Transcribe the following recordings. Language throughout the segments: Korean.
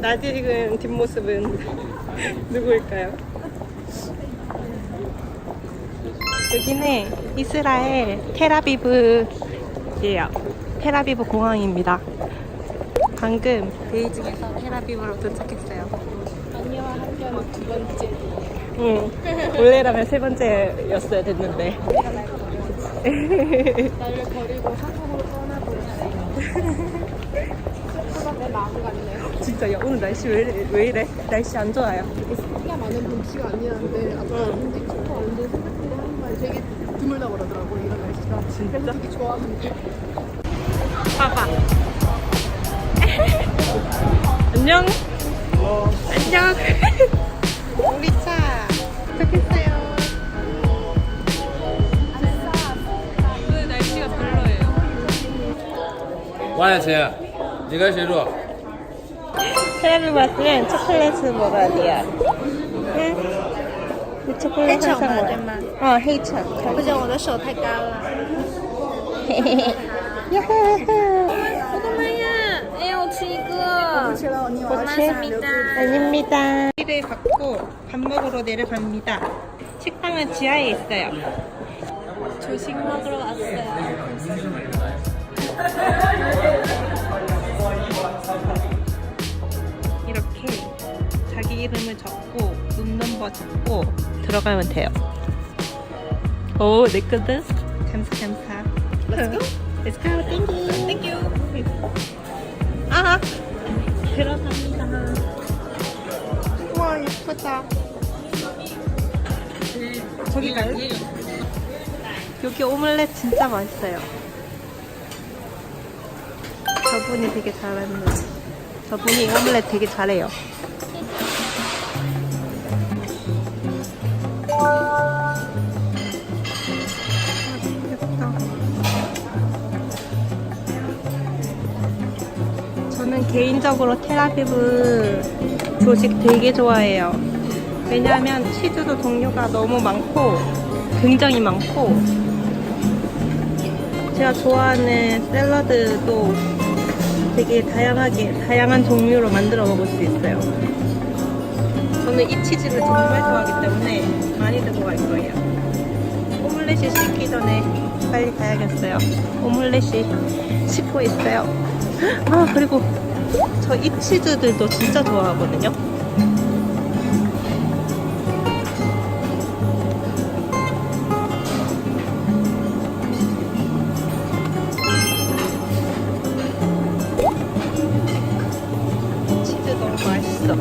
낮에 익은 뒷모습은 누구일까요? 여기는 이스라엘 테라비브예요. 테라비브 공항입니다. 방금 베이징에서 테라비브로 도착했어요. 아니와 함께하는 두 번째 응. 원래라면 세 번째였어야 됐는데. 나를 버리고 한국으로 떠나버렸어요. 스스로가 내 마음 같네요. 진짜 야 오늘 날씨 왜, 이래- 왜 이래? 날씨 안 좋아요. 스키가 많은 동치가 아니었는데 아까 근데 축구 완전 생각보다 하는 말 되게 드물다고 그러더라고 이런 날씨가. 진짜? 되게 좋아하는데. 봐봐. 안녕. 안녕. 우리 차 도착했어요. 오늘 날씨가 별로예요. 万钱，你跟谁住？ 테라비 왔으면 초콜릿을 먹어야 돼요. 응? 이 초콜릿 항상 먹어. 어, 헤이천. 不行，我的手太干了。 야호. 我 야호. 고구마야. 에요 지금. 고맙습니다. 아닙니다. 를 받고 밥 먹으러 내려갑니다. 식당은 지하에 있어요. 조식 먹으러 왔어요. 이렇게 자기 이름을 적고 룸 넘버 적고 들어가면 돼요. 오, 내 거든? 감사 감사. Let's go. Let's go. Thank you. Thank you. 아, 들어갑니다. 와 예쁘다. 저기 가요? 여기 오믈렛 진짜 맛있어요. 저분이 되게 잘하는 거. 저분이 오믈렛 되게 잘해요. 개인적으로 테라비브 조식 되게 좋아해요. 왜냐하면 치즈도 종류가 너무 많고 굉장히 많고 제가 좋아하는 샐러드도 되게 다양하게 다양한 종류로 만들어 먹을 수 있어요. 저는 이 치즈를 정말 좋아하기 때문에 많이 들어갈 거예요. 오믈렛이 식기 전에 빨리 가야겠어요. 오믈렛이 식고 있어요. 아 그리고 저이 치즈들도 진짜 좋아하거든요. 치즈 너무 맛있어.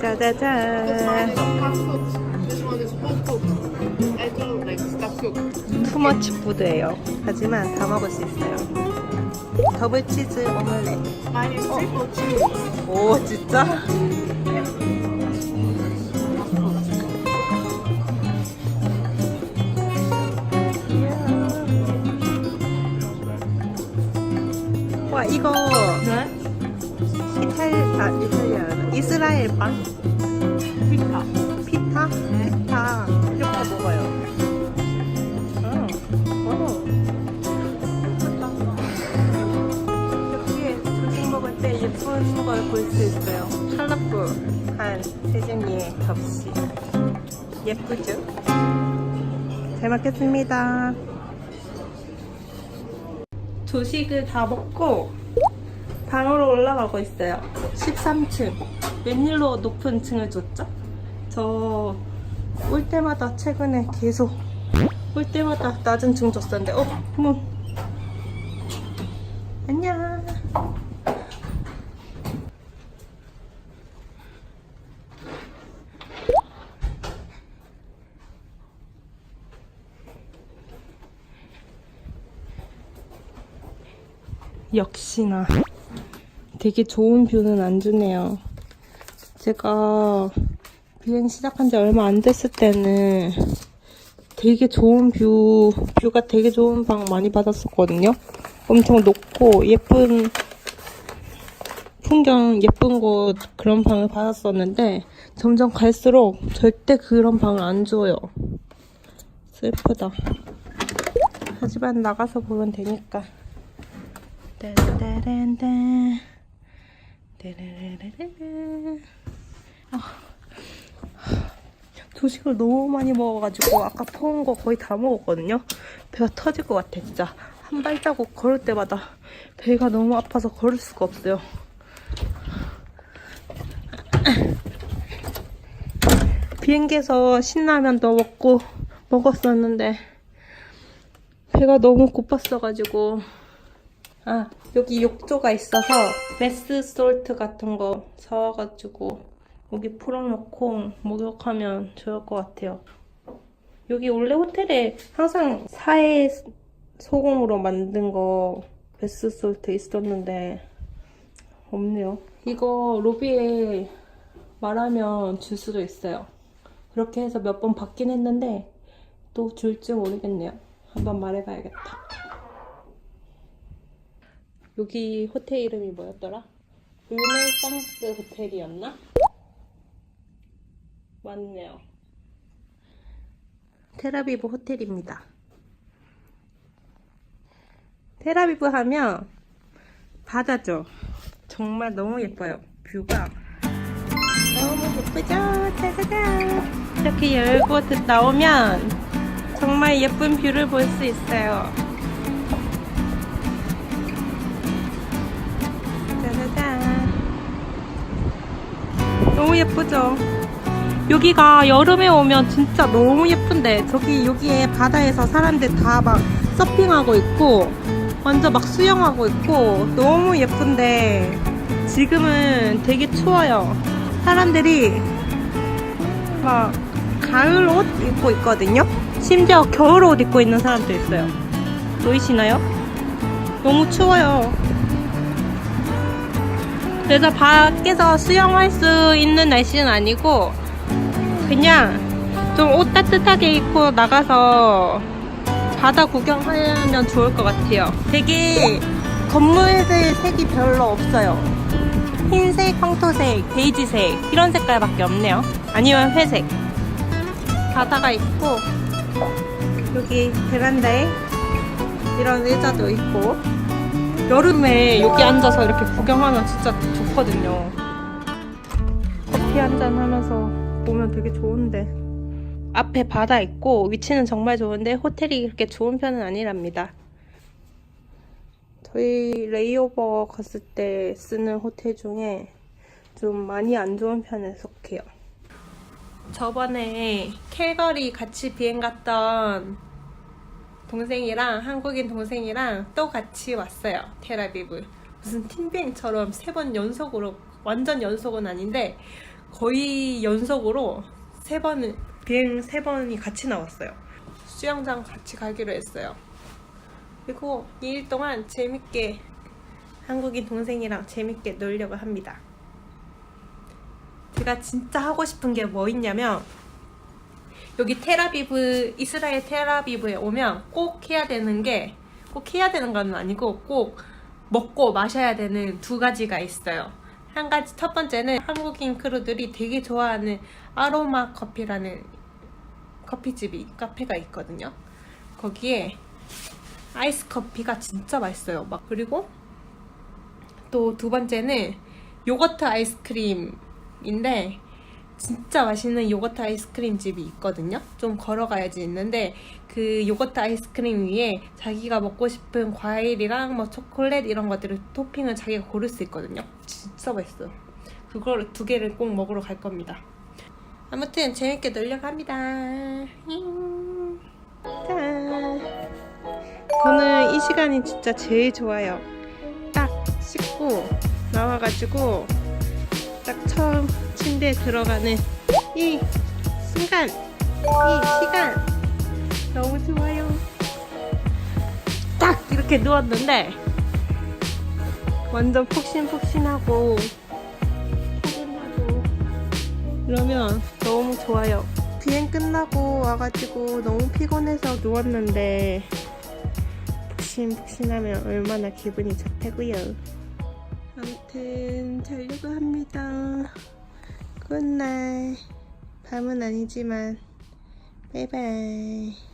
짜자잔. 투머치 푸드예요. 하지만 다 먹을 수 있어요. 더블 치즈 오믈렛. Cheese. 오 진짜? 와 이거 이스라엘 빵 피타 피타 피타 이렇게 먹어요. 어. 어. 조식 먹을 때 예쁜 걸 볼 수 있어요. 컬러풀 한 세종이의 접시. 예쁘죠? 잘 먹겠습니다. 조식을 다 먹고 방으로 올라가고 있어요. 13층. 웬일로 높은 층을 줬죠? 저 올 때마다 최근에 계속 올 때마다 낮은 층 줬었는데 어? 문 안녕 역시나 되게 좋은 뷰는 안 주네요. 제가 비행 시작한 지 얼마 안 됐을 때는 되게 좋은 뷰, 뷰가 되게 좋은 방 많이 받았었거든요. 엄청 높고 예쁜 풍경, 예쁜 곳 그런 방을 받았었는데 점점 갈수록 절대 그런 방을 안 줘요. 슬프다. 하지만 나가서 보면 되니까. 따라란단. 아. 조식을 너무 많이 먹어가지고 아까 퍼온 거 거의 다 먹었거든요. 배가 터질 것 같아 진짜. 한 발자국 걸을 때마다 배가 너무 아파서 걸을 수가 없어요. 비행기에서 신라면도 먹고 먹었었는데 배가 너무 고팠어가지고 아 여기 욕조가 있어서 메스 솔트 같은 거 사와가지고 여기 풀어놓고 목욕하면 좋을 것 같아요. 여기 원래 호텔에 항상 사해 소금으로 만든 거 베스 솔트 있었는데 없네요. 이거 로비에 말하면 줄 수도 있어요. 그렇게 해서 몇 번 받긴 했는데 또 줄지 모르겠네요. 한번 말해봐야겠다. 여기 호텔 이름이 뭐였더라? 르네상스 호텔이었나? 맞네요. 테라비브 호텔입니다. 테라비브 하면 바다죠. 정말 너무 예뻐요. 뷰가 너무 예쁘죠? 짜자잔. 이렇게 열고 나오면 정말 예쁜 뷰를 볼 수 있어요. 너무 예쁘죠? 여기가 여름에 오면 진짜 너무 예쁜데 저기 여기에 바다에서 사람들 다 막 서핑하고 있고 완전 막 수영하고 있고 너무 예쁜데 지금은 되게 추워요. 사람들이 막 가을 옷 입고 있거든요. 심지어 겨울 옷 입고 있는 사람도 있어요. 보이시나요? 너무 추워요. 그래서 밖에서 수영할 수 있는 날씨는 아니고 그냥 좀 옷 따뜻하게 입고 나가서 바다 구경하면 좋을 것 같아요. 되게 건물들 색이 별로 없어요. 흰색, 황토색, 베이지색 이런 색깔밖에 없네요. 아니면 회색. 바다가 있고 여기 베란다에 이런 의자도 있고 여름에 여기 앉아서 이렇게 구경하면 진짜 좋거든요. 커피 한 잔 하면서 보면 되게 좋은데. 앞에 바다 있고 위치는 정말 좋은데 호텔이 그렇게 좋은 편은 아니랍니다. 저희 레이오버 갔을 때 쓰는 호텔 중에 좀 많이 안 좋은 편에 속해요. 저번에 캘거리 같이 비행 갔던 동생이랑 한국인 동생이랑 또 같이 왔어요. 테라비브. 무슨 팀비행처럼 세 번 연속으로 완전 연속은 아닌데 거의 연속으로 세 번은 비행 세 번이 같이 나왔어요. 수영장 같이 가기로 했어요. 그리고 2일 동안 재밌게 한국인 동생이랑 재밌게 놀려고 합니다. 제가 진짜 하고 싶은 게 뭐 있냐면 여기 테라비브 이스라엘 테라비브에 오면 꼭 해야 되는 게 꼭 해야 되는 건 아니고 꼭 먹고 마셔야 되는 두 가지가 있어요. 한 가지 첫 번째는 한국인 크루들이 되게 좋아하는 아로마 커피라는 커피집이 카페가 있거든요. 거기에 아이스 커피가 진짜 맛있어요. 막 그리고 또 두 번째는 요거트 아이스크림인데 진짜 맛있는 요거트 아이스크림 집이 있거든요. 좀 걸어가야지 있는데 그 요거트 아이스크림 위에 자기가 먹고 싶은 과일이랑 뭐 초콜릿 이런 것들을 토핑을 자기가 고를 수 있거든요. 진짜 맛있어요. 그걸 두 개를 꼭 먹으러 갈 겁니다. 아무튼 재밌게 놀려 갑니다. 짠. 저는 이 시간이 진짜 제일 좋아요. 딱 씻고 나와가지고 딱 처음 침대에 들어가는 이 순간, 이 시간 너무 좋아요. 딱 이렇게 누웠는데 완전 푹신푹신하고 포근하고 이러면 너무 좋아요. 비행 끝나고 와가지고 너무 피곤해서 누웠는데 푹신푹신하면 얼마나 기분이 좋다고요. 아무튼 자려고 합니다. 굿나잇. 밤은 아니지만 바이바이.